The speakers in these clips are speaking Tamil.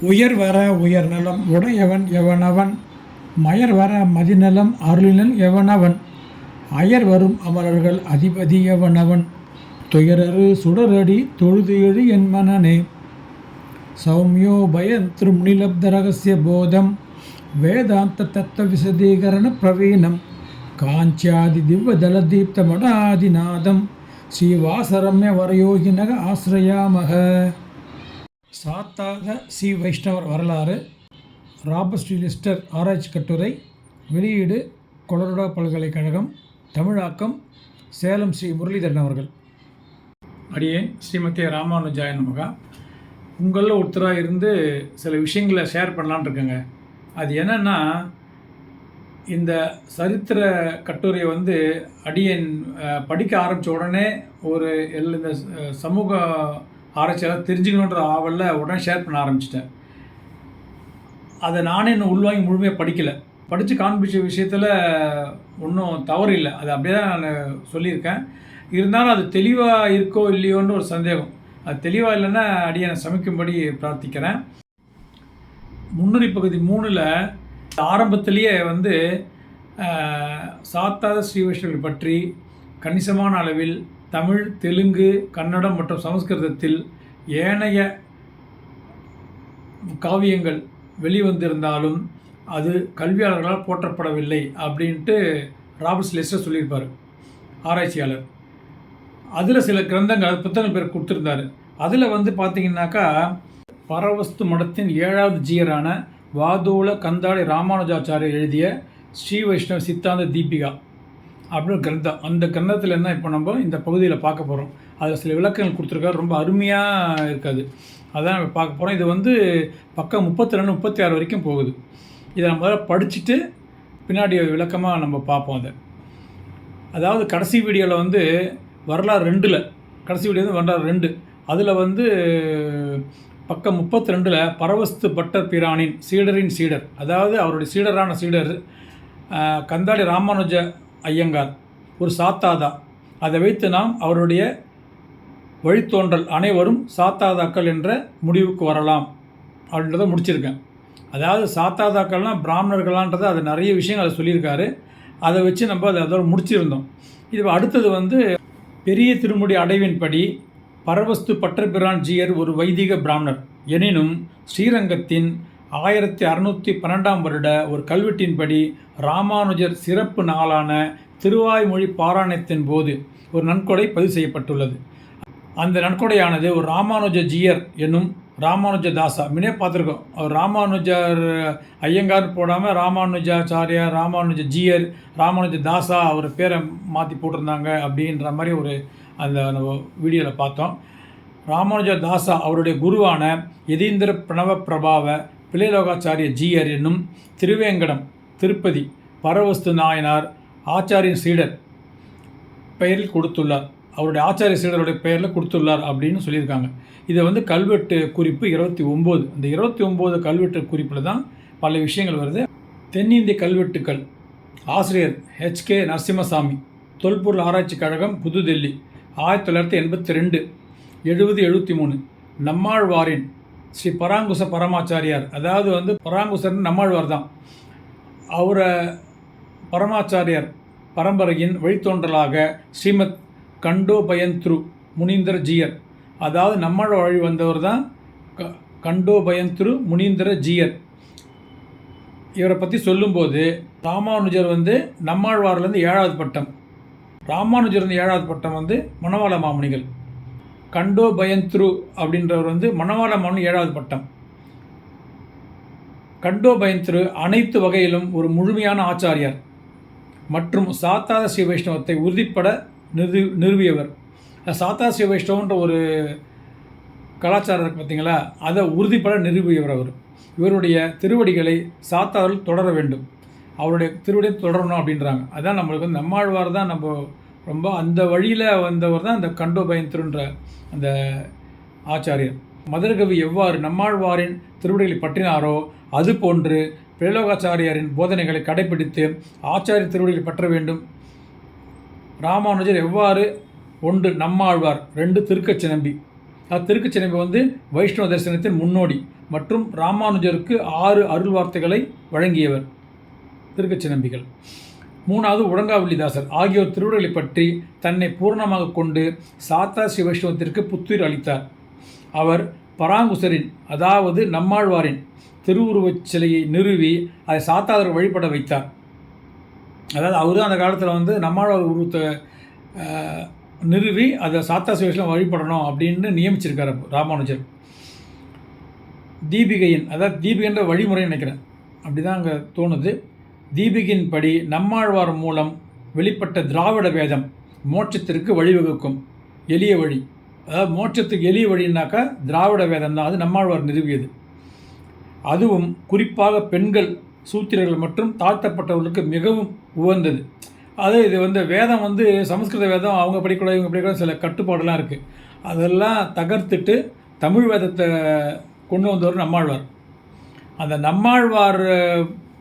உயர் வர உயர் நலம் உடையவன் எவனவன்? மயர் வர மதிநலம் அருளினன் எவனவன்? அயர் வரும் அமரர்கள் அதிபதி எவனவன்? துயரரு சுடரடி தொழுது எழு என் மனனே. சௌமியோ பயந்திரும் நிலப்த ரகசிய போதம். வேதாந்த தத்துவ விசதீகரண பிரவீணம். காஞ்சியாதி திவ்ய தலதீப்த மடாதிநாதம். ஸ்ரீவாசரம்ய வரயோகினக ஆசிரயாமக. சாத்தாக சி. வைஷ்ணவர் வரலாறு ராபர்ட் லிஸ்டர் ஆராய்ச்சி கட்டுரை வெளியீடு கொலரடா பல்கலைக்கழகம் தமிழாக்கம் சேலம் ஸ்ரீ முரளிதரன் அவர்கள். அடியேன் ஸ்ரீமதி ராமானுஜாய நமகா. உங்களில் ஒருத்தராக இருந்து சில விஷயங்களை ஷேர் பண்ணலான்னு இருக்கேங்க. அது என்னென்னா இந்த சரித்திர கட்டுரையை வந்து அடியன் படிக்க ஆரம்பித்த உடனே ஒரு எல் இந்த சமூக ஆராய்ச்சியாளர் தெரிஞ்சுக்கணுன்ற ஆவலில் உடனே ஷேர் பண்ண ஆரம்பிச்சிட்டேன். அதை நானே இன்னும் உள்வாங்கி முழுமையாக படிக்கலை. படித்து காண்பிச்ச விஷயத்தில் ஒன்றும் தவறு இல்லை. அது அப்படியே தான் நான் சொல்லியிருக்கேன். இருந்தாலும் அது தெளிவாக இருக்கோ இல்லையோன்னு ஒரு சந்தேகம். அது தெளிவாக இல்லைன்னா அடியை நான் சமைக்கும்படி பிரார்த்திக்கிறேன். முன்னுரை பகுதி மூணில் ஆரம்பத்திலேயே வந்து சாத்தாத ஸ்ரீ வைஷ்ணவர்கள் பற்றி கணிசமான அளவில் தமிழ் தெலுங்கு கன்னடம் மற்றும் சமஸ்கிருதத்தில் ஏனைய காவியங்கள் வெளிவந்திருந்தாலும் அது கல்வியாளர்களால் போற்றப்படவில்லை அப்படின்ட்டு ராபர்ட்ஸ் லெஸ்டர் சொல்லியிருப்பார் ஆராய்ச்சியாளர். அதில் சில கிரந்தங்கள் புத்தகங்கள் பேர் கொடுத்துருந்தாரு. அதில் வந்து பார்த்தீங்கன்னாக்கா பரவஸ்து மடத்தின் ஏழாவது ஜீயரான வாதோல கந்தாடி ராமானுஜாச்சாரியர் எழுதிய ஸ்ரீ வைஷ்ணவ சித்தாந்த தீபிகா. அப்படின்னு கிரந்தம். அந்த கிரந்தத்தில் என்ன இப்போ நம்ம இந்த பகுதியில் பார்க்க போகிறோம் அதில் சில விளக்கங்கள் கொடுத்துருக்காரு. ரொம்ப அருமையாக இருக்காது. அதான் நம்ம பார்க்க போகிறோம் இது வந்து பக்கம் முப்பத்தி ரெண்டு முப்பத்தி ஆறு வரைக்கும் போகுது. இதை நம்ம முதல்ல படிச்சுட்டு பின்னாடி விளக்கமாக நம்ம பார்ப்போம் அதை. அதாவது கடைசி வீடியோவில் வந்து வரலாறு ரெண்டில் கடைசி வீடியோ வந்து வரலாறு ரெண்டு. அதில் வந்து பக்கம் முப்பத்தி ரெண்டில் பரவஸ்து பட்டர் பிரானின் சீடரின் சீடர். அதாவது அவருடைய சீடரான சீடர் கந்தாடி ராமானுஜ ஐயங்கார் ஒரு சாத்தாதா. அதை வைத்து நாம் அவருடைய வழித்தோன்றல் அனைவரும் சாத்தாதாக்கள் என்ற முடிவுக்கு வரலாம் அப்படின்றத முடிச்சிருக்கேன். அதாவது சாத்தாதாக்கள்லாம் பிராமணர்களான்றது அது நிறைய விஷயங்கள் அதை சொல்லியிருக்காரு. அதை வச்சு நம்ம அதை அதோட முடிச்சிருந்தோம். இது அடுத்தது வந்து பெரிய திருமுடி அடைவின்படி பரவஸ்து பட்டர்பிரான் ஜியர் ஒரு வைதிக பிராமணர். எனினும் ஸ்ரீரங்கத்தின் ஆயிரத்தி அறுநூற்றி பன்னெண்டாம் வருட ஒரு கல்வெட்டின்படி ராமானுஜர் சிறப்பு நாளான திருவாய்மொழி பாராயணத்தின் போது ஒரு நன்கொடை பதிவு செய்யப்பட்டுள்ளது. அந்த நன்கொடையானது ஒரு ராமானுஜ ஜீயர் என்னும் ராமானுஜ தாசா. முன்னே பார்த்துருக்கோம். அவர் ராமானுஜர் ஐயங்கார் போடாமல் ராமானுஜாச்சாரியார் ராமானுஜ ஜீயர் ராமானுஜ தாசா அவர் பேரை மாற்றி போட்டிருந்தாங்க அப்படின்ற மாதிரி ஒரு அந்த வீடியோவில் பார்த்தோம். ராமானுஜ தாசா அவருடைய குருவான யதீந்திர பிரணவ பிரபாவ பிள்ளைலோகாச்சாரிய ஜீயர் என்னும் திருவேங்கடம் திருப்பதி பரவஸ்து நாயனார் ஆச்சாரியன் சீடர் பெயரில் கொடுத்துள்ளார். அவருடைய ஆச்சாரிய சீடருடைய பெயரில் கொடுத்துள்ளார் அப்படின்னு சொல்லியிருக்காங்க. இதை வந்து கல்வெட்டு குறிப்பு இருபத்தி ஒம்பது. இந்த இருபத்தி ஒம்பது கல்வெட்டு குறிப்பில் தான் பல விஷயங்கள் வருது. தென்னிந்திய கல்வெட்டுக்கள் ஆசிரியர் ஹெச்கே நரசிம்மசாமி தொல்பொருள் ஆராய்ச்சி கழகம் புதுடெல்லி ஆயிரத்தி தொள்ளாயிரத்தி எண்பத்தி ரெண்டு எழுபது எழுபத்தி மூணு நம்மாழ்வாரின் ஸ்ரீ பராங்குச பரமாச்சாரியார். அதாவது வந்து பராங்குசர்னு நம்மாழ்வார் தான். அவரை பரமாச்சாரியார் பரம்பரையின் வழித்தோன்றலாக ஸ்ரீமத் கண்டோபயந்த்ரு முனீந்திர ஜீயர் அதாவது நம்மளோட வழி வந்தவர் தான் க கண்டோபயந்த்ரு முனீந்திர ஜீயர் இவரை பற்றி சொல்லும்போது ராமானுஜர் வந்து நம்மாழ்வார்லேருந்து ஏழாவது பட்டம். ராமானுஜர் வந்து ஏழாவது பட்டம் வந்து மணவாள மாமணிகள் கண்டோ பயந்த்ரு அப்படின்றவர் வந்து மணவாள மனு ஏழாவது பட்டம். கண்டோ பயந்த்ரு அனைத்து வகையிலும் ஒரு முழுமையான ஆச்சாரியார். மற்றும் சாத்தாத ஸ்ரீ வைஷ்ணவத்தை உறுதிப்பட நிறு நிறுவியவர். சாத்தாத ஸ்ரீ வைஷ்ணவன்ற ஒரு கலாச்சாரம் இருக்கு பார்த்தீங்களா அதை உறுதிப்பட நிறுவியவர் அவர். இவருடைய திருவடிகளை சாத்தாவில் தொடர வேண்டும். அவருடைய திருவடியை தொடரணும் அப்படின்றாங்க. அதான் நம்மளுக்கு வந்து நம்மாழ்வார் தான் நம்ம ரொம்ப அந்த வழியில் வந்தவர் தான் அந்த கண்டோபயந்தருன்ற அந்த ஆச்சாரியர். மதுரகவி எவ்வாறு நம்மாழ்வாரின் திருவிடைகளை பற்றினாரோ அது போன்று பிரலோகாச்சாரியாரின் போதனைகளை கடைபிடித்து ஆச்சாரிய திருவிடைகளை பற்ற வேண்டும். ராமானுஜர் எவ்வாறு ஒன்று நம்மாழ்வார் ரெண்டு திருக்கச்சினம்பி அது திருக்கச்சினம்பி வந்து வைஷ்ணவ தரிசனத்தின் முன்னோடி மற்றும் ராமானுஜருக்கு ஆறு அருள் வார்த்தைகளை வழங்கியவர். திருக்கச்சி நம்பிகள் மூணாவது உடங்காவல்லிதாசர் ஆகியோர் திருவுருளை பற்றி தன்னை பூரணமாக கொண்டு சாத்தா சிவசிவத்திற்கு புத்துயிர் அளித்தார். அவர் பராங்குசரின் அதாவது நம்மாழ்வாரின் திருவுருவச் சிலையை நிறுவி அதை சாத்தாதர் வழிபட வைத்தார். அதாவது அவரு அந்த காலத்தில் வந்து நம்மாழ்வார் உருவத்தை நிறுவி அதை சாத்தா சிவசிவம் வழிபடணும் அப்படின்னு நியமிச்சிருக்கார் ராமானுஜர். தீபிகையின் அதாவது தீபிகைன்ற வழிமுறை நினைக்கிறேன். அப்படி தான் அங்கே தோணுது. தீபிகையின் படி நம்மாழ்வார் மூலம் வெளிப்பட்ட திராவிட வேதம் மோட்சத்திற்கு வழிவகுக்கும். எளிய வழி. அதாவது மோட்சத்துக்கு எளிய வழின்னாக்கா திராவிட வேதம் தான். அது நம்மாழ்வார் நிறுவியது. அதுவும் குறிப்பாக பெண்கள் சூத்திரர்கள் மற்றும் தாழ்த்தப்பட்டவர்களுக்கு மிகவும் உகந்தது. அது இது வந்து வேதம் வந்து சமஸ்கிருத வேதம் அவங்க படிக்கூடாது இவங்க படிக்கூடாது சில கட்டுப்பாடுலாம் இருக்குது அதெல்லாம் தகர்த்துட்டு தமிழ் வேதத்தை கொண்டு வந்தவர் நம்மாழ்வார். அந்த நம்மாழ்வார்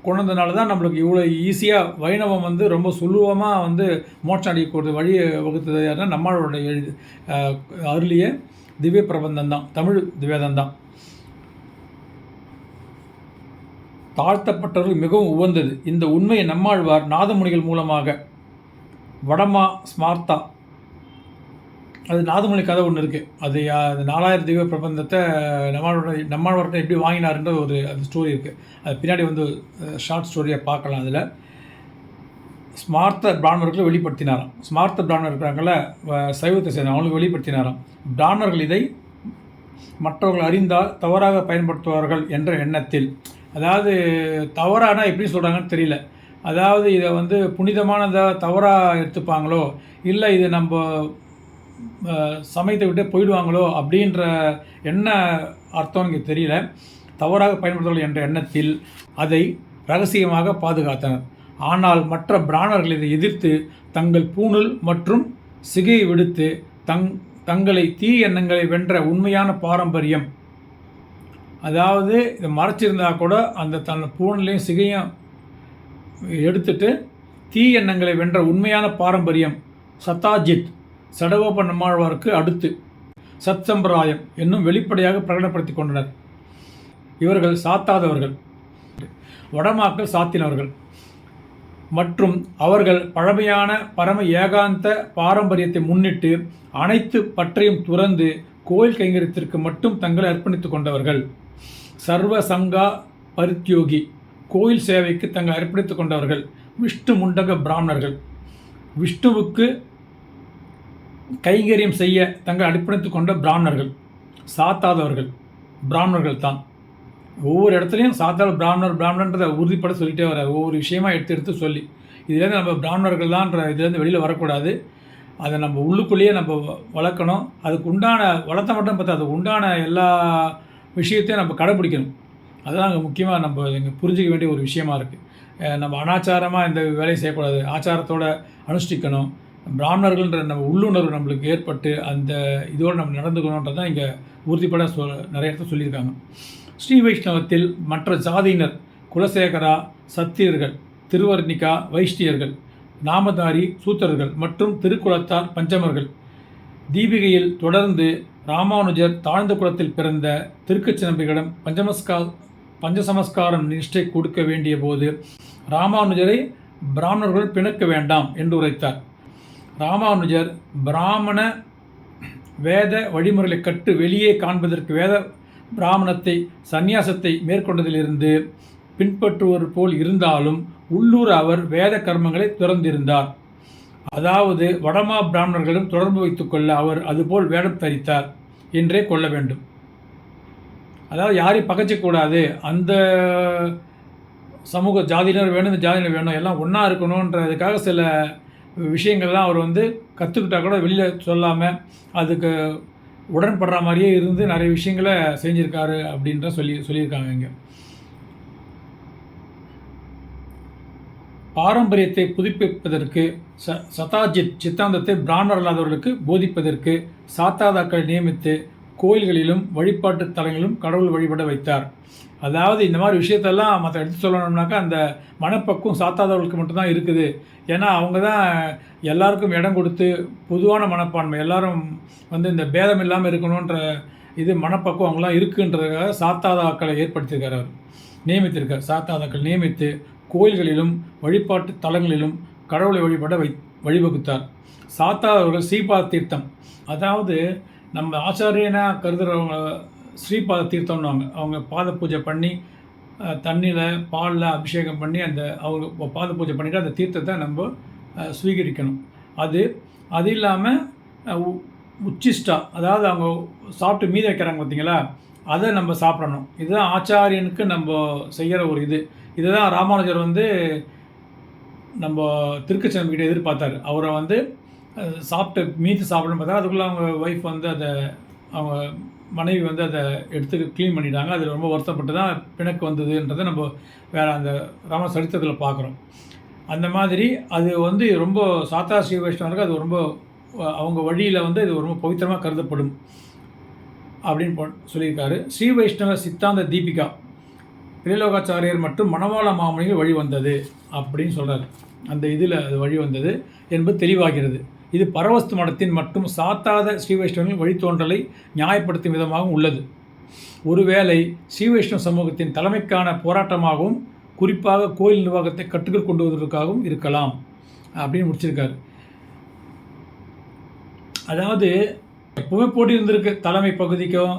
கொண்டதுனால தான் நம்மளுக்கு இவ்வளோ ஈஸியாக வைணவம் வந்து ரொம்ப சுலபமாக வந்து மோட்சம் அடையக்கூடிய வழியை வகுத்தது யாருன்னா நம்மளோட எழுது அருளிய திவ்ய பிரபந்தம் தான் தமிழ் திவேதம் தான். தாழ்த்தப்பட்டவர்கள் மிகவும் உவந்தது இந்த உண்மையை நம்மாழ்வார் நாதமுனிகள் மூலமாக வடமா ஸ்மார்த்தா அது நாதமொழி கதை ஒன்று இருக்குது அது அது நாலாயிரம் திவ்ய பிரபந்தத்தை நம்மளோட நம்மளோட எப்படி வாங்கினாருன்ற ஒரு அந்த ஸ்டோரி இருக்குது அது பின்னாடி வந்து ஷார்ட் ஸ்டோரியை பார்க்கலாம் அதில். ஸ்மார்த்த பிராமணர்களை வெளிப்படுத்தினாராம். ஸ்மார்த்த பிராமணர் இருக்கிறாங்கள வ- சைவத்தை சேர்ந்த அவங்களுக்கு வெளிப்படுத்தினாராம். பிராமணர்கள் இதை மற்றவர்கள் அறிந்தால் தவறாக பயன்படுத்துவார்கள் என்ற எண்ணத்தில். அதாவது தவறானா எப்படி சொல்கிறாங்கன்னு தெரியல. அதாவது இதை வந்து புனிதமானதாக தவறாக எடுத்துப்பாங்களோ? இல்லை இது நம்ம சமயத்தை விட்டு போயிடுவாங்களோ அப்படின்ற என்ன அர்த்தம் எனக்கு தெரியல. தவறாக பயன்படுத்துவார்கள் என்ற எண்ணத்தில் அதை ரகசியமாக பாதுகாத்தனர். ஆனால் மற்ற பிராணர்கள் இதை எதிர்த்து தங்கள் பூணூல் மற்றும் சிகையை விடுத்து தங் தங்களை தீ எண்ணங்களை வென்ற உண்மையான பாரம்பரியம். அதாவது இதை மறைச்சிருந்தா கூட அந்த தன் பூணலையும் சிகையும் எடுத்துட்டு தீ எண்ணங்களை வென்ற உண்மையான பாரம்பரியம். சத்தாஜித். சடகோப நம்மாழ்வாருக்கு அடுத்து சத்சம்பிராயம் என்னும் வெளிப்படையாக பிரகடனப்படுத்தி கொண்டனர். இவர்கள் சாத்தாதவர்கள் வடமாக்கள் சாத்தினவர்கள் மற்றும் அவர்கள் பழமையான பரம ஏகாந்த பாரம்பரியத்தை முன்னிட்டு அனைத்து பற்றையும் துறந்து கோயில் கைங்கரியத்திற்கு மட்டும் தங்களை அர்ப்பணித்துக் கொண்டவர்கள். சர்வ சங்கா பரித்யோகி கோயில் சேவைக்கு தங்களை அர்ப்பணித்துக் கொண்டவர்கள். விஷ்ணு முண்டக பிராமணர்கள். விஷ்ணுவுக்கு கைங்கரியம் செய்ய தங்கள் அடிப்படைத்து கொண்ட பிராமணர்கள் சாத்தாதவர்கள் பிராமணர்கள் தான் ஒவ்வொரு இடத்துலையும் சாத்தாத பிராமணர் பிராமணன்றதை உறுதிப்பட சொல்லிட்டே வர ஒவ்வொரு விஷயமா எடுத்து எடுத்து சொல்லி. இதுலேருந்து நம்ம பிராமணர்கள் தான்ன்ற இதுலேருந்து வெளியில் வரக்கூடாது. அதை நம்ம உள்ளுக்குள்ளேயே நம்ம வளர்க்கணும். அதுக்கு உண்டான வளர்த்த மட்டும் பார்த்தா அதுக்கு உண்டான எல்லா விஷயத்தையும் நம்ம கடைப்பிடிக்கணும். அதுதான் அங்கே முக்கியமாக நம்ம இங்கே புரிஞ்சிக்க வேண்டிய ஒரு விஷயமா இருக்குது நம்ம அனாச்சாரமாக இந்த வேலையை செய்யக்கூடாது. ஆச்சாரத்தோடு அனுஷ்டிக்கணும். பிராமணர்கள்ன்ற நம்ம உள்ளுணர்வு நம்மளுக்கு ஏற்பட்டு அந்த இதோடு நம்ம நடந்துக்கணுன்றது தான் இங்கே உறுதிப்பட சொ நிறைய இடத்துல சொல்லியிருக்காங்க. ஸ்ரீ வைஷ்ணவத்தில் மற்ற ஜாதியினர் குலசேகரா சத்தியர்கள் திருவர்ணிகா வைஷ்ணியர்கள் நாமதாரி சூத்திரர்கள் மற்றும் திருக்குலத்தார் பஞ்சமர்கள். தீபிகையில் தொடர்ந்து ராமானுஜர் தாழ்ந்த குலத்தில் பிறந்த திருக்கச்சி நம்பிகளிடம் பஞ்சமஸ்கா பஞ்சசமஸ்காரம் நிஷ்டை கொடுக்க வேண்டிய போது ராமானுஜரை பிராமணர்கள் பிணக்க வேண்டாம் என்று உரைத்தார். ராமானுஜர் பிராமண வேத வழிமுறைகளை கற்று வெளியே காண்பதற்கு வேத பிராமணத்தை சந்நியாசத்தை மேற்கொண்டதிலிருந்து பின்பற்றுவர் போல் இருந்தாலும் உள்ளூர் அவர் வேத கர்மங்களை துறந்திருந்தார். அதாவது வடமா பிராமணர்களிடம் தொடர்பு வைத்துக்கொள்ள அவர் அதுபோல் வேடம் தரித்தார் என்றே கொள்ள வேண்டும். அதாவது யாரையும் பகச்சக்கூடாது அந்த சமூக ஜாதியினர் வேணும் இந்த ஜாதியினர் வேணும் எல்லாம் ஒன்றா இருக்கணுன்றதுக்காக சில விஷயங்கள்லாம் அவர் வந்து கற்றுக்கிட்டா கூட வெளியில் சொல்லாமல் அதுக்கு உடன்படுற மாதிரியே இருந்து நிறைய விஷயங்களை செஞ்சுருக்காரு அப்படின்ற சொல்லி சொல்லியிருக்காங்க இங்கே. பாரம்பரியத்தை புதுப்பிப்பதற்கு ச சதாஜித் சித்தாந்தத்தை பிராமணர் அல்லாதவர்களுக்கு போதிப்பதற்கு சாத்தாதாக்களை நியமித்து கோயில்களிலும் வழிபாட்டு தலங்களிலும் கடவுள் வழிபட வைத்தார். அதாவது இந்த மாதிரி விஷயத்தெல்லாம் மற்ற எடுத்து சொல்லணும்னாக்கா அந்த மனப்பக்குவம் சாத்தாதவர்களுக்கு மட்டும்தான் இருக்குது. ஏன்னா அவங்க தான் எல்லாருக்கும் இடம் கொடுத்து பொதுவான மனப்பான்மை எல்லாரும் வந்து இந்த பேதம் இல்லாமல் இருக்கணுன்ற இது மனப்பக்குவம் அவங்களாம் இருக்குன்றதுக்காக சாத்தாதாக்களை ஏற்படுத்தியிருக்கார் அவர். நியமித்திருக்கார். சாத்தாதாக்கள் நியமித்து கோயில்களிலும் வழிபாட்டு தலங்களிலும் கடவுளை வழிபட வை வழிவகுத்தார். சாத்தாதவர்கள் சீபா தீர்த்தம் அதாவது நம்ம ஆச்சாரியனாக கருதுகிறவங்க ஸ்ரீபாத தீர்த்தம்னுவாங்க அவங்க பாத பூஜை பண்ணி தண்ணியில் பாலில் அபிஷேகம் பண்ணி அந்த அவங்க பாத பூஜை பண்ணிவிட்டு அந்த தீர்த்தத்தை நம்ம ஸ்வீகரிக்கணும் அது அது இல்லாமல் உச்சிஷ்டா அதாவது அவங்க சாப்பிட்டு மீதி வைக்கிறாங்க பார்த்தீங்களா அதை நம்ம சாப்பிடணும். இதுதான் ஆச்சாரியனுக்கு நம்ம செய்கிற ஒரு இது. இதுதான் ராமானுஜர் வந்து நம்ம திருக்கச்சம்பிக்கிட்ட எதிர்பார்த்தார் எதிர்பார்த்தாரு. அவரை வந்து சாப்பிட்டு மீதி சாப்பிடணும் பார்த்தா அதுக்குள்ளே அவங்க ஒய்ஃப் வந்து அதை அவங்க மனைவி வந்து அதை எடுத்து க்ளீன் பண்ணிட்டாங்க. அதில் ரொம்ப வருத்தப்பட்டு தான் பிணக்கு வந்ததுன்றதை நம்ம வேறு அந்த ராம சரித்திரத்தில் பார்க்குறோம் அந்த மாதிரி அது வந்து ரொம்ப சாத்தா ஸ்ரீ வைஷ்ணவருக்கு அது ரொம்ப அவங்க வழியில் வந்து இது ரொம்ப பவித்திரமாக கருதப்படும் அப்படின்னு போ- சொல்லியிருக்காரு. ஸ்ரீ வைஷ்ணவ சித்தாந்த தீபிகா திரிலோகாச்சாரியர் மற்றும் மணவாள மாமணிகள் வழி வந்தது அப்படின்னு சொல்கிறார் அந்த இதில் அது வழி வந்தது என்பது தெளிவாகிறது. இது பரவஸ்து மடத்தின் மற்றும் சாத்தாத ஸ்ரீ வைஷ்ணவர்களின் வழித்தோன்றலை நியாயப்படுத்தும் விதமாகவும் உள்ளது. ஒருவேளை ஸ்ரீ வைஷ்ணவ சமூகத்தின் தலைமைக்கான போராட்டமாகவும் குறிப்பாக கோயில் நிர்வாகத்தை கட்டுக்குள் கொண்டு வருவதற்காகவும் இருக்கலாம் அப்படின்னு முடிச்சிருக்காரு. அதாவது எப்பவுமே போட்டி இருந்திருக்கு. தலைமை பகுதிக்கும்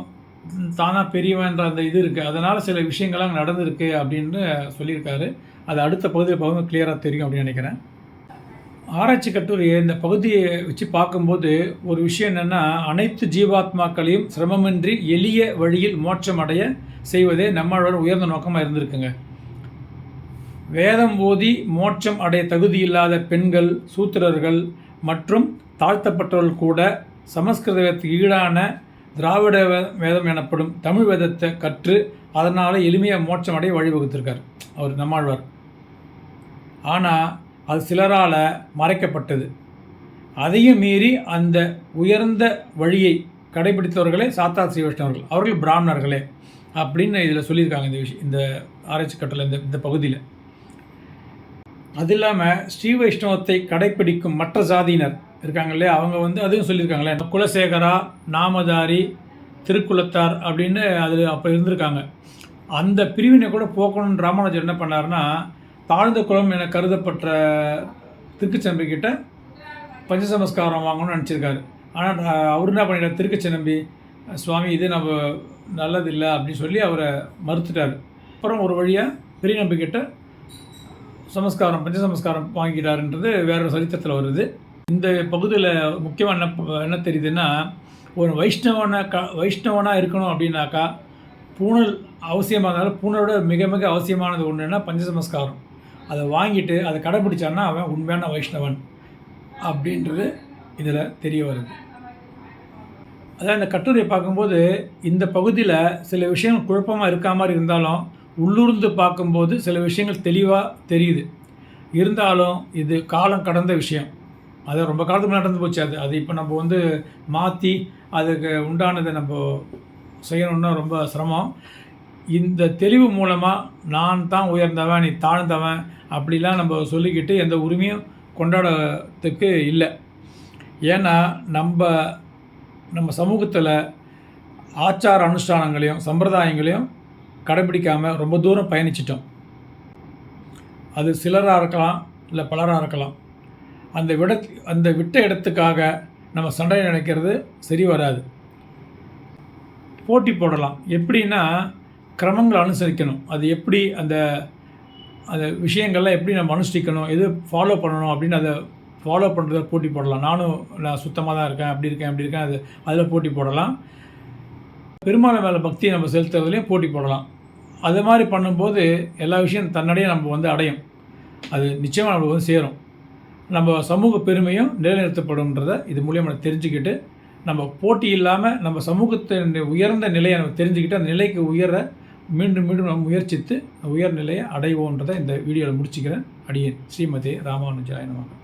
தானாக பெரியவன்ற அந்த இது இருக்குது அதனால் சில விஷயங்கள்லாம் நடந்திருக்கு அப்படின்னு சொல்லியிருக்காரு. அது அடுத்த பகுதியில் பார்க்கும் கிளியராக தெரியும் அப்படின்னு நினைக்கிறேன். ஆராய்ச்சி கட்டுரையை இந்த பகுதியை வச்சு பார்க்கும்போது ஒரு விஷயம் என்னென்னா அனைத்து ஜீவாத்மாக்களையும் சிரமமின்றி எளிய வழியில் மோட்சம் அடைய செய்வதே நம்மளோட உயர்ந்த நோக்கமாக இருந்திருக்குங்க. வேதம் ஓதி மோட்சம் அடைய தகுதியில்லாத பெண்கள் சூத்திரர்கள் மற்றும் தாழ்த்தப்பட்டவர்கள் கூட சமஸ்கிருத வேதத்துக்கு ஈடான திராவிட வேதம் எனப்படும் தமிழ் வேதத்தை கற்று அதனால் எளிமையாக மோட்சம் அடைய வழிவகுத்திருக்கார். அவர் நம்மாழ்வார். ஆனால் அது சிலரால் மறைக்கப்பட்டது. அதையும் மீறி அந்த உயர்ந்த வழியை கடைபிடித்தவர்களே சாத்தா ஸ்ரீ வைஷ்ணவர்கள் அவர்கள் பிராமணர்களே அப்படின்னு இதில் சொல்லியிருக்காங்க இந்த விஷயம் இந்த ஆராய்ச்சி கட்டளை இந்த இந்த பகுதியில். அது இல்லாமல் ஸ்ரீ வைஷ்ணவத்தை கடைப்பிடிக்கும் மற்ற ஜாதியினர் இருக்காங்க இல்லையா? அவங்க வந்து அதையும் சொல்லியிருக்காங்களே குலசேகரா நாமதாரி திருக்குளத்தார் அப்படின்னு அதில் அப்போ இருந்திருக்காங்க. அந்த பிரிவினை கூட போக்கணும்னு ராமானுஜர் என்ன பண்ணாருன்னா தாழ்ந்த குலம் என கருதப்பட்ட திருக்குச்சம்பிக்கிட்ட பஞ்சசமஸ்காரம் வாங்கணும்னு நினச்சிருக்காரு. ஆனால் அவர் என்ன பண்ணிட்டார் திருக்குச்செம்பி சுவாமி இது நம்ம நல்லதில்லை அப்படின்னு சொல்லி அவரை மறுத்துட்டார். அப்புறம் ஒரு வழியாக பெரிய நம்பிக்கிட்ட சமஸ்காரம் பஞ்சசமஸ்காரம் வாங்கிட்டாருன்றது வேற ஒரு சரித்திரத்தில் வருது. இந்த பகுதியில் முக்கியமாக என்ன என்ன தெரியுதுன்னா ஒரு வைஷ்ணவனை க வைஷ்ணவனாக இருக்கணும் அப்படின்னாக்கா பூணல் அவசியமானதால் பூணலோட மிக மிக அவசியமானது ஒன்றுன்னா பஞ்சசமஸ்காரம். அதை வாங்கிட்டு அதை கடைப்பிடிச்சான்னா அவன் உண்மையான வைஷ்ணவன் அப்படின்றது இதில் தெரிய வருது. அதான் இந்த கட்டுரையை பார்க்கும்போது இந்த பகுதியில் சில விஷயங்கள் குழப்பமாக இருக்கா மாதிரி இருந்தாலும் உள்ளூர்ந்து பார்க்கும்போது சில விஷயங்கள் தெளிவாக தெரியுது. இருந்தாலும் இது காலம் கடந்த விஷயம். அது ரொம்ப காலத்துக்கு நடந்து போச்சு அது. அது இப்போ நம்ம வந்து மாற்றி அதுக்கு உண்டானதை நம்ம செய்யணும்னா ரொம்ப சிரமம். இந்த தெளிவு மூலமாக நான் தான் உயர்ந்தவன் நீ தாழ்ந்தவன் அப்படிலாம் நம்ம சொல்லிக்கிட்டு எந்த உரிமையும் கொண்டாடத்துக்கு இல்லை. ஏன்னா நம்ம நம்ம சமூகத்தில் ஆச்சார அனுஷ்டானங்களையும் சம்பிரதாயங்களையும் கடைபிடிக்காமல் ரொம்ப தூரம் பயணிச்சிட்டோம். அது சிலராக இருக்கலாம் இல்லை பலராக இருக்கலாம். அந்த விட அந்த விட்ட இடத்துக்காக நம்ம சண்டை நினைக்கிறது சரி வராது. போட்டி போடலாம். எப்படின்னா கிரமங்களை அனுசரிக்கணும். அது எப்படி அந்த அந்த விஷயங்கள்லாம் எப்படி நம்ம அனுஷ்டிக்கணும் எது ஃபாலோ பண்ணணும் அப்படின்னு அதை ஃபாலோ பண்ணுறத போட்டி போடலாம். நானும் நான் சுத்தமாக தான் இருக்கேன் அப்படி இருக்கேன் அப்படி இருக்கேன் அது அதில் போட்டி போடலாம். பெருமாள் மேலே பக்தியை நம்ம செலுத்துறதுலேயும் போட்டி போடலாம். அது மாதிரி பண்ணும்போது எல்லா விஷயம் தன்னடையே நம்ம வந்து அடையும். அது நிச்சயமாக நம்மளுக்கு வந்து சேரும். நம்ம சமூக பெருமையும் நிலைநிறுத்தப்படும்ன்றதை இது மூலியமாக நம்ம தெரிஞ்சுக்கிட்டு நம்ம போட்டி இல்லாமல் நம்ம சமூகத்தின் உயர்ந்த நிலையை நம்ம தெரிஞ்சுக்கிட்டு அந்த நிலைக்கு உயர மீண்டும் மீண்டும் நாம் முயற்சித்து உயர்நிலையை அடைவோன்றதை இந்த வீடியோவில் முடிச்சுக்கிறேன். அடியேன். ஸ்ரீமதி ராமானுஜாயனமாக